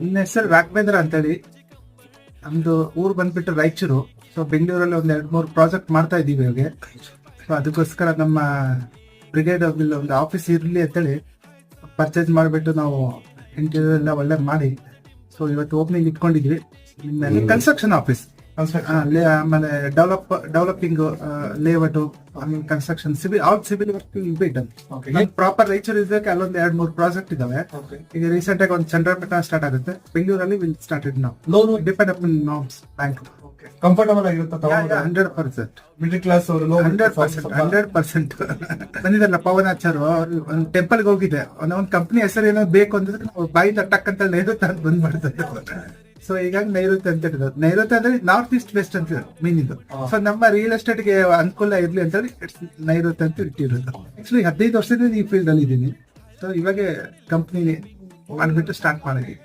ನನ್ನ ಹೆಸರು ರಾಘವೇಂದ್ರ ಅಂತೇಳಿ. ನಮ್ದು ಊರು ಬಂದ್ಬಿಟ್ಟು ರಾಯಚೂರು. ಸೊ ಬೆಂಗಳೂರಲ್ಲಿ ಒಂದ್ ಎರಡ್ ಮೂರು ಪ್ರಾಜೆಕ್ಟ್ ಮಾಡ್ತಾ ಇದೀವಿ ಇವಾಗ. ಸೊ ಅದಕ್ಕೋಸ್ಕರ ನಮ್ಮ ಬ್ರಿಗೇಡ್ ಒಂದು ಆಫೀಸ್ ಇರಲಿ ಅಂತೇಳಿ ಪರ್ಚೇಸ್ ಮಾಡಿಬಿಟ್ಟು ನಾವು ಇಂಟೀರಿಯರ್ ಎಲ್ಲ ಒಳ್ಳೆ ಮಾಡಿ. ಸೊ ಇವತ್ತು ಓಪನಿಂಗ್ ಇಟ್ಕೊಂಡಿದ್ವಿ. ಕನ್ಸ್ಟ್ರಕ್ಷನ್ ಆಫೀಸ್ ಆಮೇಲೆ ಡೆವಲಪ್ ಡೆವಲಪಿಂಗ್ ಲೇಔಟ್ ಆಮೇಲೆ construction civil all civil work proper Raichur ಇದಕ್ಕೆ ಅಲ್ಲೊಂದು ಎರಡು ಮೂರು ಪ್ರಾಜೆಕ್ಟ್ ಇದಾವೆ ಈಗ ರೀಸೆಂಟ್ ಆಗಿ ಒಂದು ಚಂದ್ರಪಟ್ಟಣ ಸ್ಟಾರ್ಟ್ ಆಗುತ್ತೆ. ಬೆಂಗಳೂರಲ್ಲಿ ವಿಲ್ ಸ್ಟಾರ್ಟೆಡ್ ನಾವು loan depend upon norms bank comfortable ಆಗಿರುತ್ತೆ ಹಂಡ್ರೆಡ್ ಪರ್ಸೆಂಟ್ ಮಿಡಲ್ ಕ್ಲಾಸ್ ಅವರು ಹಂಡ್ರೆಡ್ ಪರ್ಸೆಂಟ್ ಹಂಡ್ರೆಡ್ ಪರ್ಸೆಂಟ್ ಬಂದಿದ್ದಲ್ಲ ಆಚಾರ್ ಅವ್ರು ಒಂದು ಟೆಂಪಲ್ ಹೋಗಿದೆ. ಒಂದು ಕಂಪ್ನಿ ಹೆಸರು ಏನೋ ಬೇಕು ಅಂದ್ರೆ ನಾವು ಬಾಯಿಂದ ಟಕ್ ಅಂತ ಅಂತ ಬಂದ್ ಮಾಡ್ತಾರೆ ಸೊ ಈಗ ನೈಋತ್ಯ ಅಂತ ಹೇಳಿದ್ರು. ನೈಋತ್ಯ ಅಂದ್ರೆ ನಾರ್ತ್ ಈಸ್ಟ್ ವೆಸ್ಟ್ ಅಂತ ಮೀನ್ ಇದು ಸೊ ನಮ್ಮ ರಿಯಲ್ ಎಸ್ಟೇಟ್ಗೆ ಅನುಕೂಲ ಇರ್ಲಿ ಅಂತ ಹೇಳಿ ನೈಋತ್ಯ ಅಂತ ಇಟ್ಟಿರೋದು. ಆಕ್ಚುಲಿ ಹದಿನೈದು ವರ್ಷದಿಂದ ಈ ಫೀಲ್ಡ್ ಅಲ್ಲಿ ಇದ್ದೀನಿ ಸೊ ಇವಾಗ ಕಂಪ್ನಿ ಮಾಡ್ಬಿಟ್ಟು ಸ್ಟಾರ್ಟ್ ಮಾಡಿದ್ವಿ